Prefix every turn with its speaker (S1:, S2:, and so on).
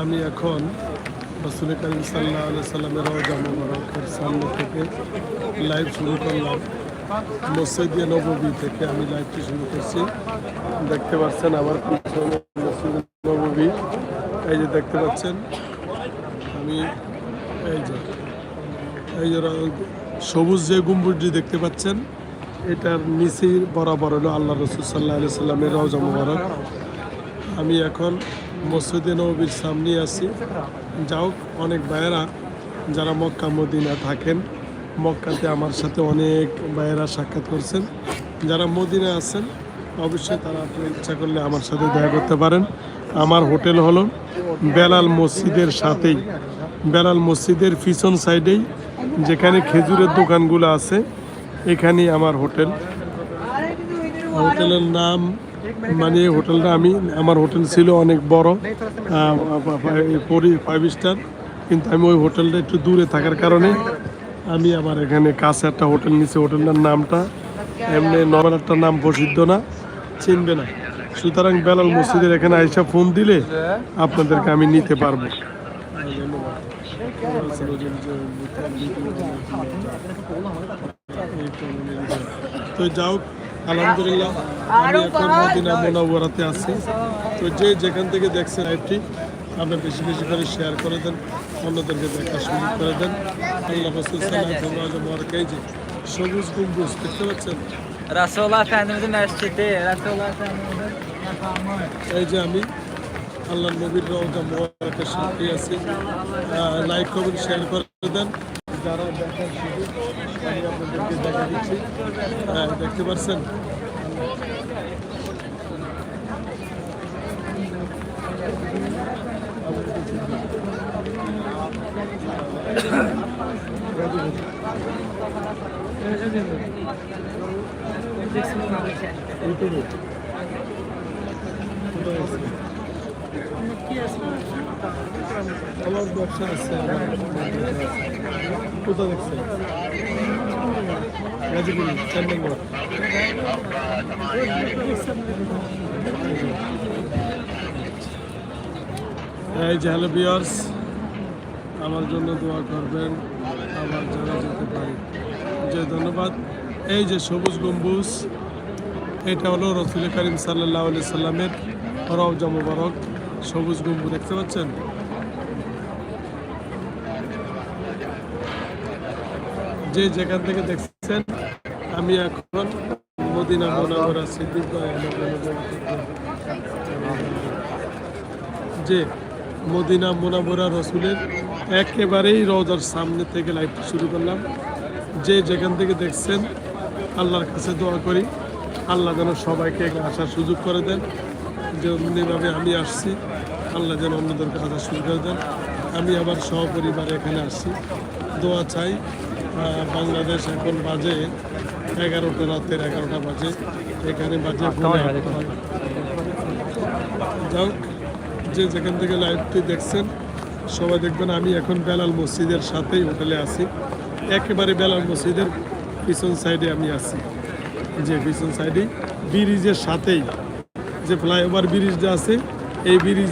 S1: আমি এখন রসুল করিম সাল্লাহ সাল্লামের রওজা মোবারকের সামনে থেকে লাইভ শুরু করলাম। মসজিদে নববী থেকে আমি লাইভটি শুরু করছি। দেখতে পাচ্ছেন আমার মসজিদ নববী। এই যে দেখতে পাচ্ছেন, আমি এই যে এই যে সবুজ যে গম্বুজটি দেখতে পাচ্ছেন, এটার নিচেই বরাবর হলো আল্লাহ রসুল সাল্লাহ আলি সাল্লামের রওজা মোবারক। আমি এখন মসজিদে নবীর সামনে আছি। যাও, অনেক ভাইয়েরা যারা মক্কা মদিনা থাকেন, মক্কাতে আমার সাথে অনেক ভাইয়েরা সাক্ষাৎ করছেন। যারা মদিনা আছেন, অবশ্যই তারা আপনি ইচ্ছা করলে আমার সাথে দেখা করতে পারেন। আমার হোটেল হলো বেলাল মসজিদের সাথেই, বেলাল মসজিদের পিছন সাইডেই, যেখানে খেজুরের দোকানগুলো আছে, এখানেই আমার হোটেল। হোটেলের নাম মানে হোটেলটা আমি, আমার হোটেল ছিল অনেক বড় ফাইভ স্টার কিন্তু আমি ওই হোটেলটা একটু দূরে থাকার কারণে আমি আবার এখানে কাছে একটা হোটেল নিছি হোটেলটার নামটা এমনি নর্মাল একটা নাম প্রসিদ্ধ না, চিনবে না। সুতরাং বেলাল মসজিদের এখানে আইসা ফোন দিলে আপনাদেরকে আমি নিতে পারব। তো যাও আলহামদুলিল্লাহ আমি এখন মদিনা মোনাওয়ারাতে আছি। তো যে যেখান থেকে দেখছেন লাইভটি আপনার বেশি বেশি করে শেয়ার করে দেন অন্যদেরকে দেখার সুযোগ করে দেন। আল্লাহ রসুল সাল্লাহ যে সবুজ গম্বুজ দেখতে পাচ্ছেন. এই যে আমি আল্লাহ নবীর রওজা মোবারকের সাথে আছি। লাইক কমেন্ট শেয়ার করে দেন। যারা দেখার সুযোগ আমি আপনাদেরকে দেখা দিচ্ছি হ্যাঁ, দেখতে পাচ্ছেন? ইউটিউবে? আমার আছে এই যে হ্যালো বিয়ার্স আমার জন্য দোয়া করবেন, আমার জানা যেতে পারি। যে ধন্যবাদ। এই যে সবুজ গম্বুজ, এটা হলো রসুল করিম সাল্লাহ আলি সাল্লামের রওজা মুবারক। সবুজ গম্বু দেখতে পাচ্ছেন? যে যেখান থেকে দেখছেন, আমি এখন মদিনা মোনাবরা সিদ্দিক যে মদিনা মোনাবরা রসুলের একেবারেই রওজার সামনে থেকে লাইভটি শুরু করলাম। যে যেখান থেকে দেখছেন, আল্লাহর কাছে দোয়া করি। আল্লাহ যেন সবাইকে আসার সুযোগ করে দেন। যেমনিভাবে আমি আসছি আল্লাহ যেন অন্যদেরকে আসার করে দেন। আমি আবার সহপরিবারে এখানে আসছি। দোয়া চাই বাংলাদেশ এখন বাজে এগারোটা রাতের এগারোটা বাজে। এখানে বাজে। যাক যে যেখান থেকে লাইভটি দেখছেন সবাই দেখবেন আমি এখন বেলাল মসজিদের সাথেই হোটেলে আছি। একেবারে বেলাল মসজিদের পিছন সাইডে আমি আছি। যে পিছন সাইডে ব্রিজের সাথেই। যে ফ্লাইওভার ব্রিজটা আছে এই ব্রিজ